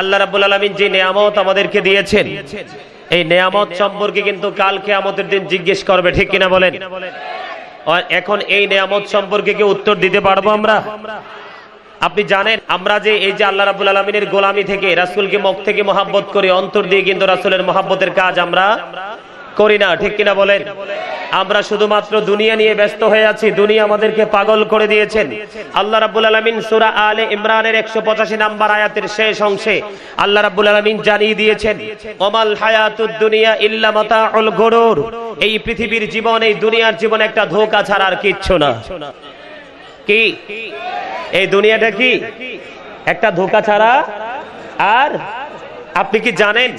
আল্লাহ রাব্বুল আলামিন যে নিয়ামত আমাদেরকে দিয়েছেন, এই নিয়ামত সম্পর্কে কিন্তু কাল কিয়ামতের দিন জিজ্ঞেস করবে, ঠিক কিনা বলেন? এখন এই নিয়ামত সম্পর্কে কি উত্তর দিতে পারব আমরা? আপনি জানেন, আমরা যে এই যে আল্লাহ রাবুল আলমিনের গোলামি থেকে, রাসুলকে মুখ থেকে মহাব্বত করি অন্তর দিয়ে কিন্তু রাসুলের মহাব্বতের কাজ আমরা করি না, ঠিক কিনা বলেন? আমরা শুধুমাত্র দুনিয়া নিয়ে ব্যস্ত হয়ে আছি, দুনিয়া আমাদেরকে পাগল করে দিয়েছেন। আল্লাহ রাব্বুল আলামিন সূরা আলে ইমরানের 185 নাম্বার আয়াতের শেষ অংশে আল্লাহ রাব্বুল আলামিন জানিয়ে দিয়েছেন, ওমাল হায়াতুদ দুনিয়া ইল্লা মাতাউল গুরুর। এই পৃথিবীর জীবন, এই দুনিয়ার জীবন একটা ধোঁকা ছাড়া আর কিচ্ছু না। কি? এই দুনিয়াটা কি? একটা ধোকা ছাড়া আর আপনি কি জানেন?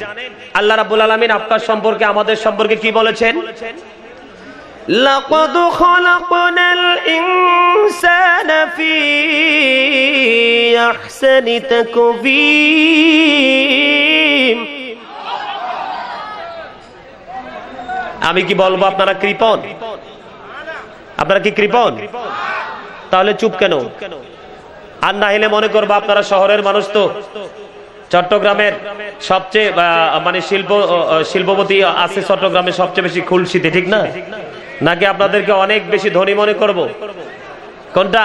আল্লাহ রাব্বুল আলামিন আপনার সম্পর্কে আমাদের সম্পর্কে কি বলেছেন? আহসানি তাকবীম আমি কি বলব আপনারা কৃপণ? আপনারা কি কৃপণ? তাহলে চুপ কেন? আর না হলে মনে করব আপনারা শহরের মানুষ তো। চট্টগ্রামের সবচেয়ে মানে শিল্প শিল্পপতি আছে চট্টগ্রামে সবচেয়ে বেশি খুলশিতে, ঠিক না? নাকি আপনাদেরকে অনেক বেশি ধনী মনে করব? কোনটা?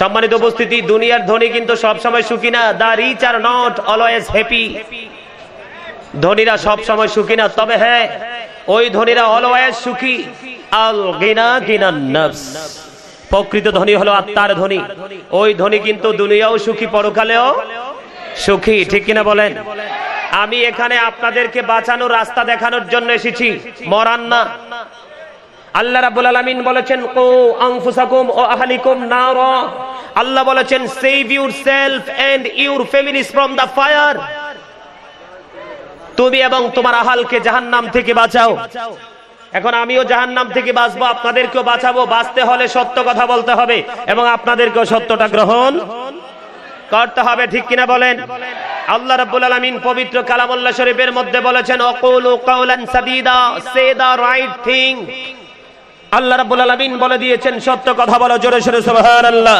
সম্মানিত উপস্থিতি, দুনিয়ার ধনী কিন্তু সব সময় সুখী না। The rich are not always happy ধনীরা সব সময় সুখী না। তবে হ্যাঁ ওই ধনীরা অলওয়েজ সুখী। আল গিনা গিনা নফস। প্রকৃত ধনী হলো আত্মার ধনী। ওই ধনী কিন্তু দুনিয়াও সুখী, পরকালেও সুখী, ঠিক কিনা বলেন? আমি এখানে আপনাদেরকে বাঁচানোর রাস্তা দেখানোর জন্য এসেছি। মরান না। আল্লাহ রাব্বুল আলামিন বলেছেন ও আনফুসাকুম ও আহলিকুম নার। আল্লাহ বলেছেন save yourself and your families from the fire তুমি এবং তোমার আহালকে জাহান্নাম থেকে বাঁচাও। এখন আমিও জাহান্নাম থেকে বাঁচবো, আপনাদেরকেও বাঁচাবো। বাঁচতে হলে সত্য কথা বলতে হবে এবং আপনাদেরকেও সত্যটা গ্রহণ করতে হবে, ঠিক কিনা বলেন? আল্লাহ রাব্বুল আলামিন পবিত্র কালামুল্লাহ শরীফের মধ্যে বলেছেন, অকুলু কাওলান সাদীদা সে দা রাইট থিং আল্লাহ রাব্বুল আলামিন বলে দিয়েছেন, সত্য কথা বলো জোরে জোরে সুবহানাল্লাহ।